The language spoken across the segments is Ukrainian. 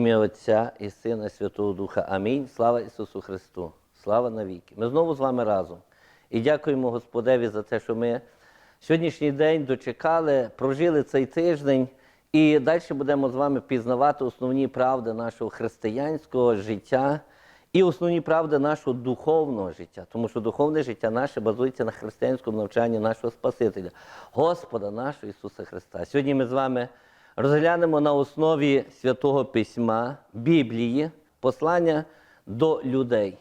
ім'я Отця і Сина, і Святого Духа. Амінь. Слава Ісусу Христу! Слава навіки! Ми знову з вами разом. І дякуємо Господеві за те, що ми сьогоднішній день дочекали, прожили цей тиждень. І далі будемо з вами пізнавати основні правди нашого християнського життя і основні правди нашого духовного життя, тому що духовне життя наше базується на християнському навчанні нашого Спасителя, Господа нашого Ісуса Христа. Сьогодні ми з вами розглянемо на основі святого письма Біблії послання до людей.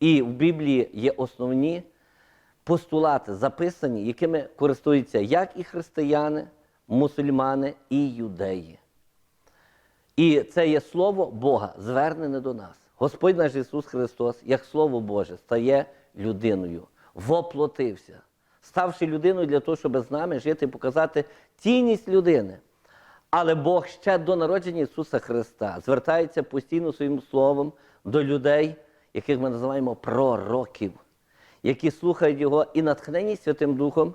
І в Біблії є основні постулати записані, якими користуються як і християни, мусульмани і юдеї. І це є слово Бога, звернене до нас. Господь наш Ісус Христос, як Слово Боже, стає людиною, воплотився, ставши людиною для того, щоб з нами жити і показати цінність людини. Але Бог ще до народження Ісуса Христа звертається постійно своїм словом до людей, яких ми називаємо пророків, які слухають Його і натхнені Святим Духом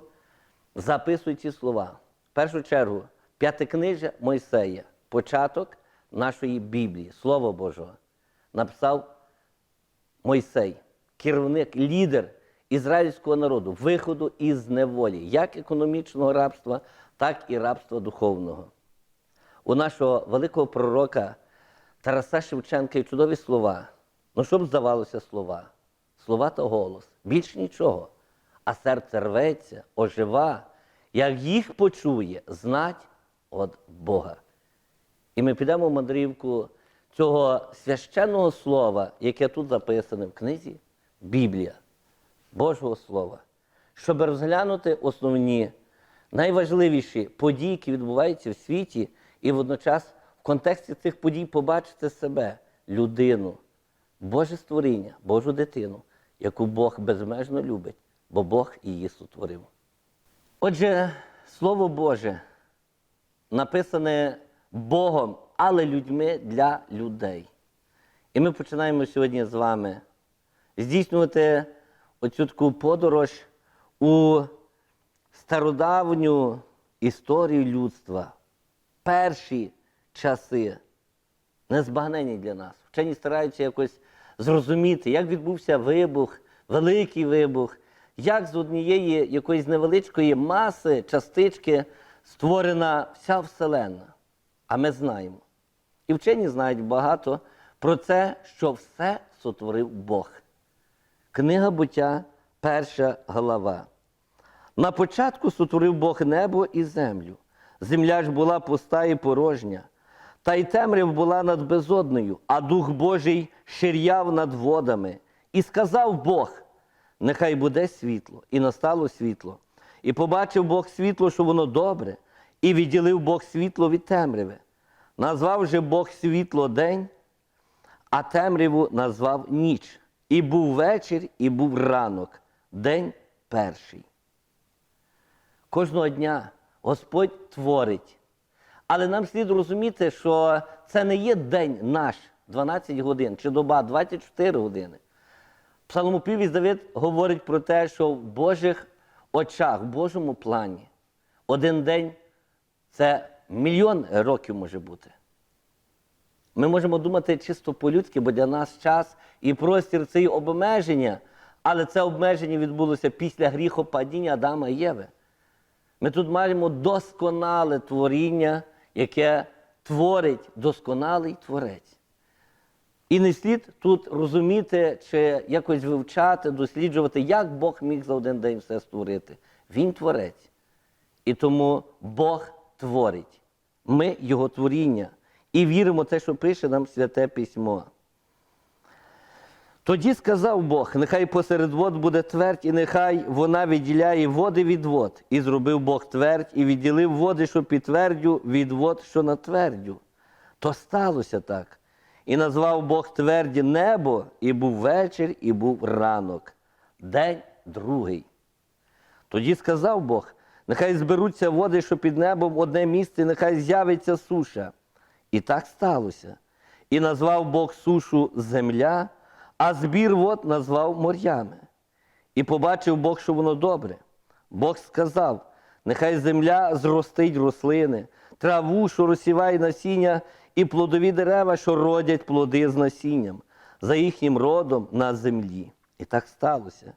записують ці слова. В першу чергу, п'ятикнижжя Мойсея, початок нашої Біблії, Слово Божого, написав Мойсей, керівник, лідер ізраїльського народу, виходу із неволі, як економічного рабства, так і рабства духовного. У нашого великого пророка Тараса Шевченка є чудові слова. Ну, що б здавалося слова? Слова та голос. Більш нічого. А серце рветься, ожива, як їх почує, знать від Бога. І ми підемо в мандрівку цього священного слова, яке тут записане в книзі Біблія, Божого Слова, щоб розглянути основні, найважливіші події, які відбуваються в світі, і водночас в контексті цих подій побачити себе, людину, Боже створіння, Божу дитину, яку Бог безмежно любить, бо Бог її сотворив. Отже, Слово Боже написане Богом, але людьми для людей. І ми починаємо сьогодні з вами здійснювати оцю таку подорож у стародавню історію людства, перші часи, незбагнені для нас. Вчені стараються якось зрозуміти, як відбувся вибух, великий вибух, як з однієї якоїсь невеличкої маси, частички створена вся Вселенна. А ми знаємо. І вчені знають багато про це, що все сотворив Бог. Книга буття, перша глава. На початку сотворив Бог небо і землю. Земля ж була пуста і порожня, та й темряв була над безодною, а Дух Божий ширяв над водами. І сказав Бог: нехай буде світло, і настало світло. І побачив Бог світло, що воно добре, і відділив Бог світло від темряви. Назвав же Бог світло день, а темряву назвав ніч. І був вечір, і був ранок, день перший. Кожного дня Господь творить. Але нам слід розуміти, що це не є день наш 12 годин чи доба 24 години. Псалмопівець Давид говорить про те, що в Божих очах, в Божому плані один день це мільйон років може бути. Ми можемо думати чисто по-людськи, бо для нас час і простір це і обмеження, але це обмеження відбулося після гріхопадіння Адама і Єви. Ми тут маємо досконале творіння, яке творить досконалий творець. І не слід тут розуміти чи якось вивчати, досліджувати, як Бог міг за один день все створити. Він творець. І тому Бог творить. Ми Його творіння. І віримо в те, що пише нам Святе Письмо. Тоді сказав Бог: нехай посеред вод буде твердь, і нехай вона відділяє води від вод. І зробив Бог твердь, і відділив води, що під твердю, від вод, що на твердю. То сталося так. І назвав Бог тверді небо, і був вечір, і був ранок, день другий. Тоді сказав Бог: нехай зберуться води, що під небом одне місце, нехай з'явиться суша. І так сталося. І назвав Бог сушу земля, а збір вод назвав морями. І побачив Бог, що воно добре. Бог сказав: нехай земля зростить рослини, траву, що розсіває насіння, і плодові дерева, що родять плоди з насінням, за їхнім родом на землі. І так сталося.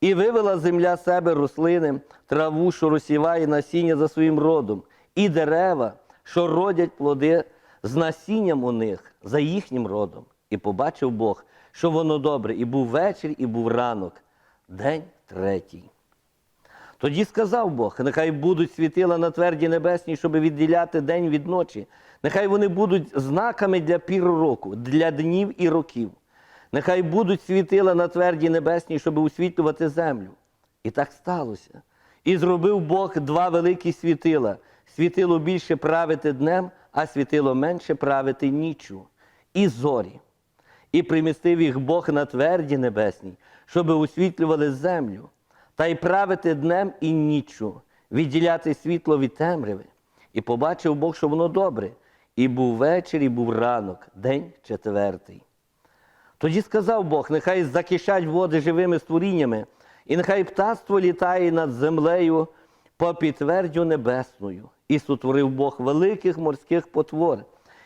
І вивела земля себе рослини, траву, що розсіває насіння за своїм родом, і дерева, що родять плоди з насінням у них за їхнім родом. І побачив Бог, що воно добре, і був вечір, і був ранок, день третій. Тоді сказав Бог: нехай будуть світила на тверді небесній, щоб відділяти день від ночі. Нехай вони будуть знаками для пір року, для днів і років. Нехай будуть світила на тверді небесній, щоб освітлювати землю. І так сталося. І зробив Бог два великі світила. Світило більше правити днем, а світило менше правити ніччю. І зорі. І примістив їх Бог на тверді небесній, щоб освітлювали землю, та й правити днем і ніччю, відділяти світло від темряви. І побачив Бог, що воно добре. І був вечір, і був ранок, день четвертий. Тоді сказав Бог: нехай закишать води живими створіннями, і нехай птаство літає над землею по підтвердю небесною. І сотворив Бог великих морських потвор,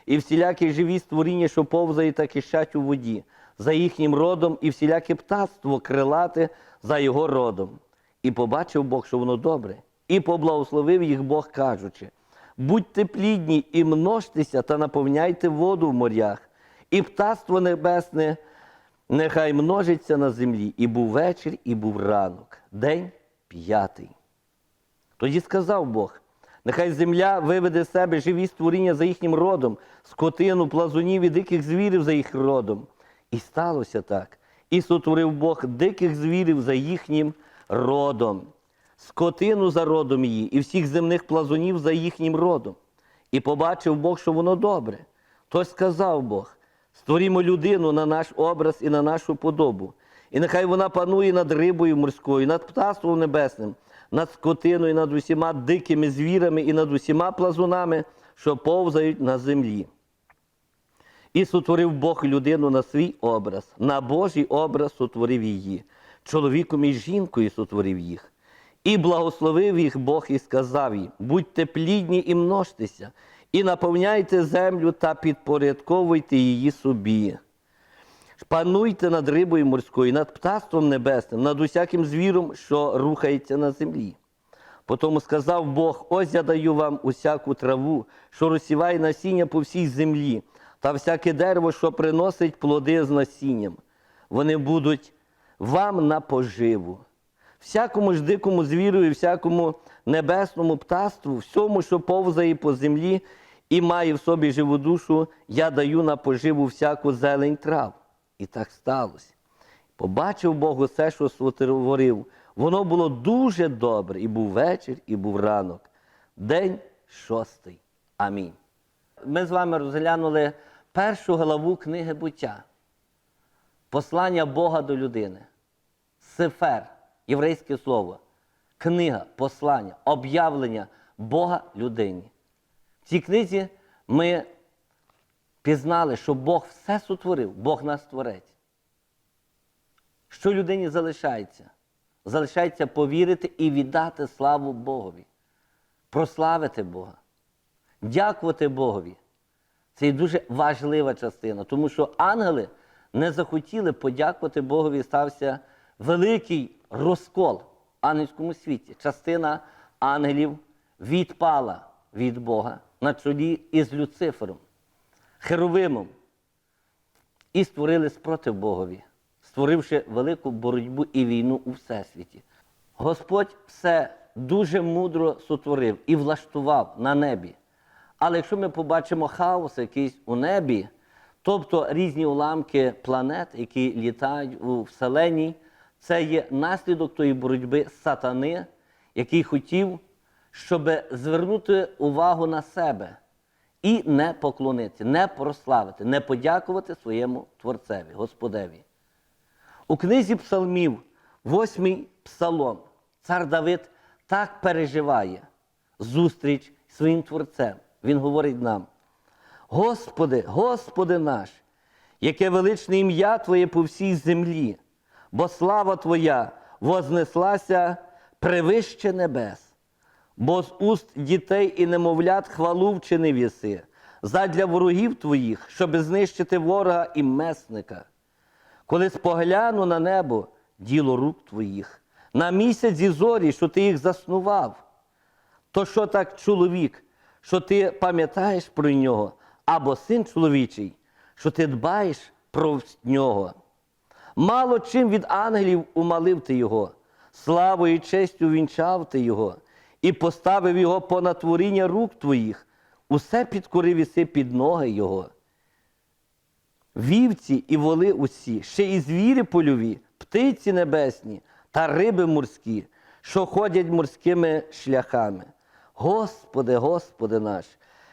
і всілякі живі створіння, що повзають та кишать у воді, за їхнім родом, і всіляке птаство крилате за його родом. І побачив Бог, що воно добре, і поблагословив їх Бог, кажучи: будьте плідні і множтеся та наповняйте воду в морях, і птаство небесне нехай множиться на землі. І був вечір, і був ранок, день п'ятий. Тоді сказав Бог: нехай земля виведе з себе живі створіння за їхнім родом, скотину, плазунів і диких звірів за їх родом. І сталося так. І сотворив Бог диких звірів за їхнім родом, скотину за родом її, і всіх земних плазунів за їхнім родом. І побачив Бог, що воно добре. Тож сказав Бог: створімо людину на наш образ і на нашу подобу. І нехай вона панує над рибою морською, над птаством небесним, над скотиною, над усіма дикими звірами і над усіма плазунами, що повзають на землі. І сотворив Бог людину на свій образ, на Божий образ сотворив її, чоловіком і жінкою сотворив їх. І благословив їх Бог і сказав їм: будьте плідні і множтеся, і наповняйте землю та підпорядковуйте її собі. Пануйте над рибою морською, над птаством небесним, над усяким звіром, що рухається на землі. Потому сказав Бог: ось я даю вам усяку траву, що розсіває насіння по всій землі, та всяке дерево, що приносить плоди з насінням. Вони будуть вам на поживу. Всякому ж дикому звіру і всякому небесному птаству, всьому, що повзає по землі і має в собі живу душу, я даю на поживу всяку зелень трав. І так сталося. Побачив Бог усе, що сотворив. Воно було дуже добре. І був вечір, і був ранок. День шостий. Амінь. Ми з вами розглянули першу главу книги буття. Послання Бога до людини. Сифер, єврейське слово. Книга, послання, об'явлення Бога людині. В цій книзі ми пізнали, що Бог все сотворив, Бог нас творець. Що людині залишається? Залишається повірити і віддати славу Богові, прославити Бога, дякувати Богові. Це є дуже важлива частина, тому що ангели не захотіли подякувати Богові, стався великий розкол в ангельському світі. Частина ангелів відпала від Бога на чолі із Люцифером, Херовимом і створили спротив Богові, створивши велику боротьбу і війну у всесвіті. Господь все дуже мудро сотворив і влаштував на небі. Але якщо ми побачимо хаос якийсь у небі, тобто різні уламки планет, які літають у Вселеній, це є наслідок тої боротьби сатани, який хотів, щоб звернути увагу на себе і не поклонитися, не прославити, не подякувати своєму Творцеві, Господеві. У книзі Псалмів, восьмий псалом, цар Давид так переживає зустріч зі своїм Творцем. Він говорить нам: Господи, Господи наш, яке величне ім'я Твоє по всій землі, бо слава Твоя вознеслася превище небес, бо з уст дітей і немовлят хвалу вчинив єси, задля ворогів твоїх, щоби знищити ворога і месника. Коли спогляну на небо діло рук твоїх, на місяць і зорі, що ти їх заснував, то що так чоловік, що ти пам'ятаєш про нього, або син чоловічий, що ти дбаєш про нього. Мало чим від ангелів умалив ти його, славою і честю вінчав ти його, і поставив його понад творіння рук твоїх, усе підкорив іси під ноги його. Вівці і воли усі, ще і звірі польові, птиці небесні та риби морські, що ходять морськими шляхами. Господи, Господи наш,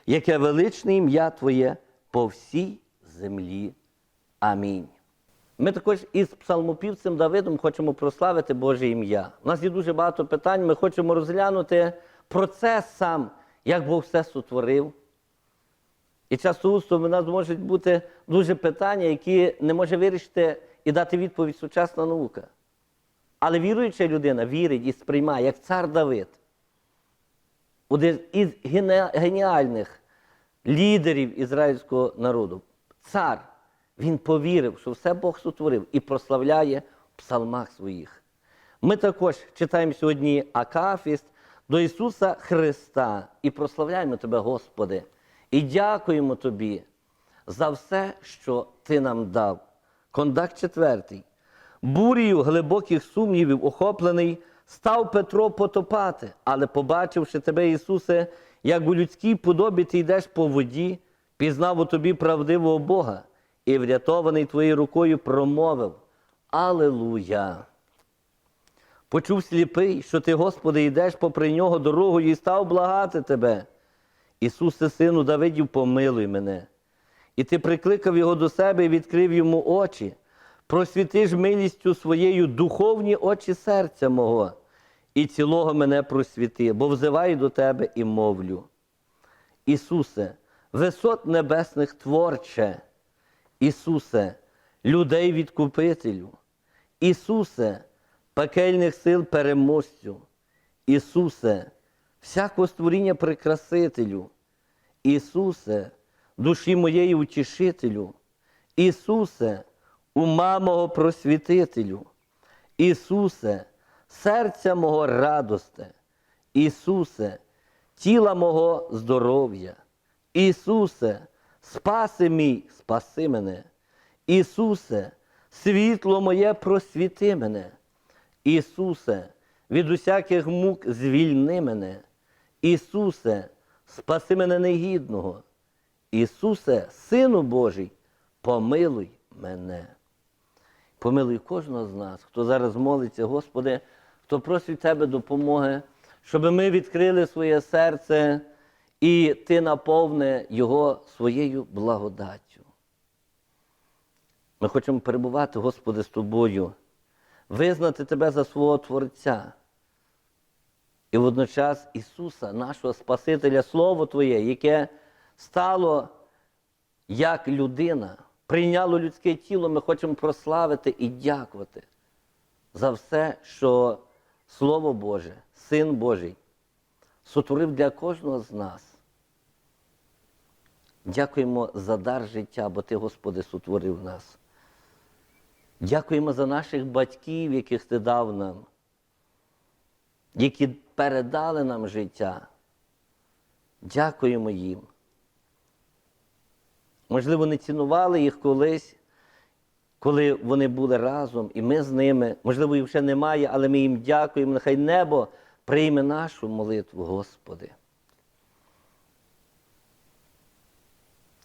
яке величне ім'я Твоє по всій землі. Амінь. Ми також із псалмопівцем Давидом хочемо прославити Боже ім'я. У нас є дуже багато питань. Ми хочемо розглянути процес сам, як Бог все сотворив. І часто у нас можуть бути дуже питання, які не може вирішити і дати відповідь сучасна наука. Але віруюча людина вірить і сприймає, як цар Давид, один із геніальних лідерів ізраїльського народу. Цар, він повірив, що все Бог сотворив і прославляє в псалмах своїх. Ми також читаємо сьогодні Акафіст до Ісуса Христа і прославляємо Тебе, Господи, і дякуємо Тобі за все, що Ти нам дав. Кондак четвертий. Бурію глибоких сумнівів охоплений, став Петро потопати, але, побачивши тебе, Ісусе, як у людській подобі ти йдеш по воді, пізнав у тобі правдивого Бога і врятований твоєю рукою промовив Алелуя! Почув сліпий, що ти, Господи, йдеш попри нього дорогою і став благати тебе. Ісусе, сину Давидів, помилуй мене. І ти прикликав його до себе і відкрив йому очі. Просвіти ж милістю своєю духовні очі серця мого, і цілого мене просвіти, бо взиваю до тебе і мовлю. Ісусе, висот небесних творче, Ісусе, людей відкупителю, Ісусе, пекельних сил переможцю, Ісусе, всякого створіння прикрасителю, Ісусе, душі моєї утішителю, Ісусе, ума мого просвітителю, Ісусе, серця мого радосте, Ісусе, тіла мого здоров'я, Ісусе, спаси мій, спаси мене, Ісусе, світло моє просвіти мене, Ісусе, від усяких мук звільни мене, Ісусе, спаси мене негідного, Ісусе, Сину Божий, помилуй мене. Помилуй кожного з нас, хто зараз молиться, Господи, хто просить Тебе допомоги, щоб ми відкрили своє серце і Ти наповни його своєю благодаттю. Ми хочемо перебувати, Господи, з Тобою, визнати Тебе за свого Творця. І водночас Ісуса, нашого Спасителя, Слово Твоє, яке стало як людина, прийняло людське тіло, ми хочемо прославити і дякувати за все, що Слово Боже, Син Божий, сотворив для кожного з нас. Дякуємо за дар життя, бо Ти, Господи, сотворив нас. Дякуємо за наших батьків, яких Ти дав нам, які передали нам життя. Дякуємо їм. Можливо, не цінували їх колись, коли вони були разом, і ми з ними. Можливо, їх вже немає, але ми їм дякуємо. Нехай небо прийме нашу молитву, Господи.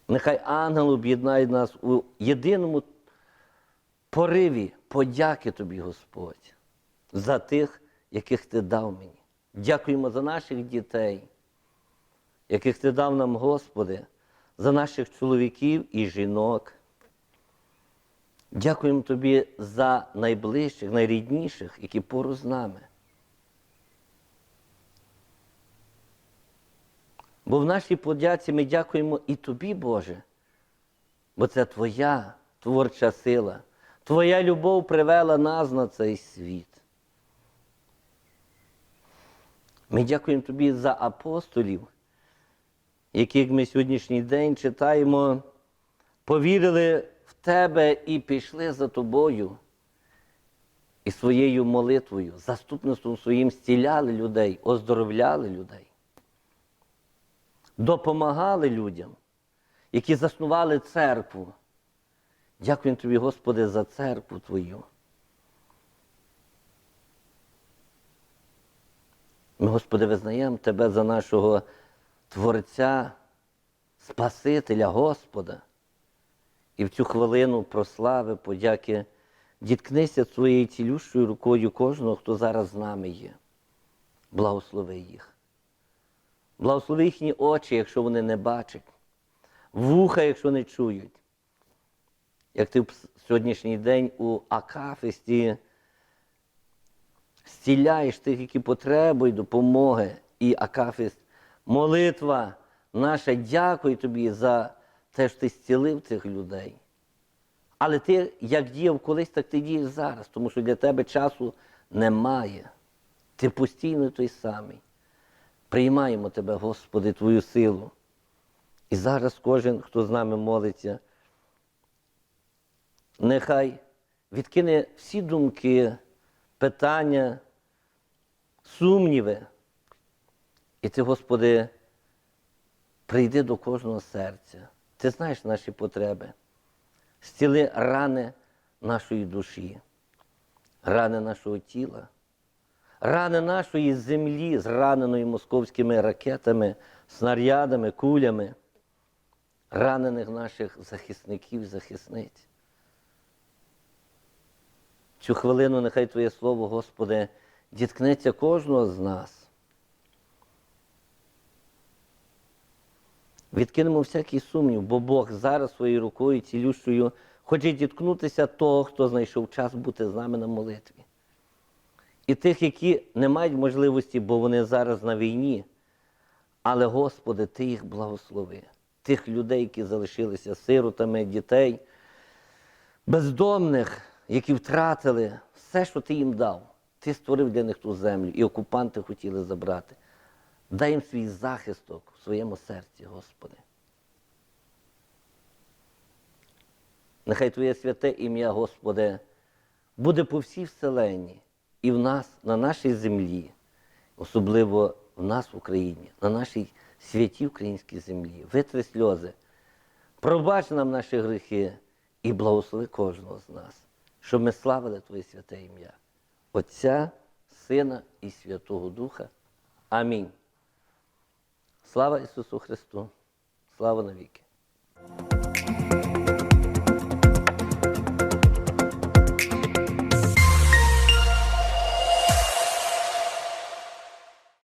Нехай ангел об'єднає нас у єдиному пориві подяки Тобі, Господь, за тих, яких Ти дав мені. Дякуємо за наших дітей, яких Ти дав нам, Господи, за наших чоловіків і жінок. Дякуємо Тобі за найближчих, найрідніших, які поруч з нами. Бо в нашій подяці ми дякуємо і Тобі, Боже, бо це Твоя творча сила, Твоя любов привела нас на цей світ. Ми дякуємо Тобі за апостолів, яких ми сьогоднішній день читаємо, повірили в Тебе і пішли за Тобою. І своєю молитвою, заступництвом своїм зціляли людей, оздоровляли людей, допомагали людям, які заснували церкву. Дякую тобі, Господи, за церкву Твою. Ми, Господи, визнаємо Тебе за нашого Творця, Спасителя, Господа. І в цю хвилину прослави, подяки, діткнися своєю цілющою рукою кожного, хто зараз з нами є. Благослови їх. Благослови їхні очі, якщо вони не бачать, вуха, якщо не чують. Як ти в сьогоднішній день у Акафисті зціляєш тих, які потребують допомоги. І Акафіст, молитва наша, дякую тобі за те, що ти зцілив цих людей. Але ти, як діяв колись, так ти дієш зараз, тому що для тебе часу немає. Ти постійно той самий. Приймаємо тебе, Господи, Твою силу. І зараз кожен, хто з нами молиться, нехай відкине всі думки, питання, сумніви. І ти, Господи, прийди до кожного серця. Ти знаєш наші потреби. Зціли рани нашої душі, рани нашого тіла, рани нашої землі, зраненої московськими ракетами, снарядами, кулями, ранених наших захисників, захисниць. Цю хвилину нехай Твоє Слово, Господи, діткнеться кожного з нас. Відкинемо всякий сумнів, бо Бог зараз своєю рукою цілющою хоче діткнутися того, хто знайшов час бути з нами на молитві. І тих, які не мають можливості, бо вони зараз на війні. Але, Господи, Ти їх благослови, тих людей, які залишилися сиротами, дітей, бездомних, які втратили все, що ти їм дав. Ти створив для них ту землю, і окупанти хотіли забрати. Дай їм свій захисток в своєму серці, Господи. Нехай Твоє святе ім'я, Господи, буде по всій вселенні і в нас, на нашій землі, особливо в нас в Україні, на нашій святій українській землі. Витри сльози, пробач нам наші гріхи і благослови кожного з нас, щоб ми славили Твоє святе ім'я, Отця, Сина і Святого Духа. Амінь. Слава Ісусу Христу! Слава навіки!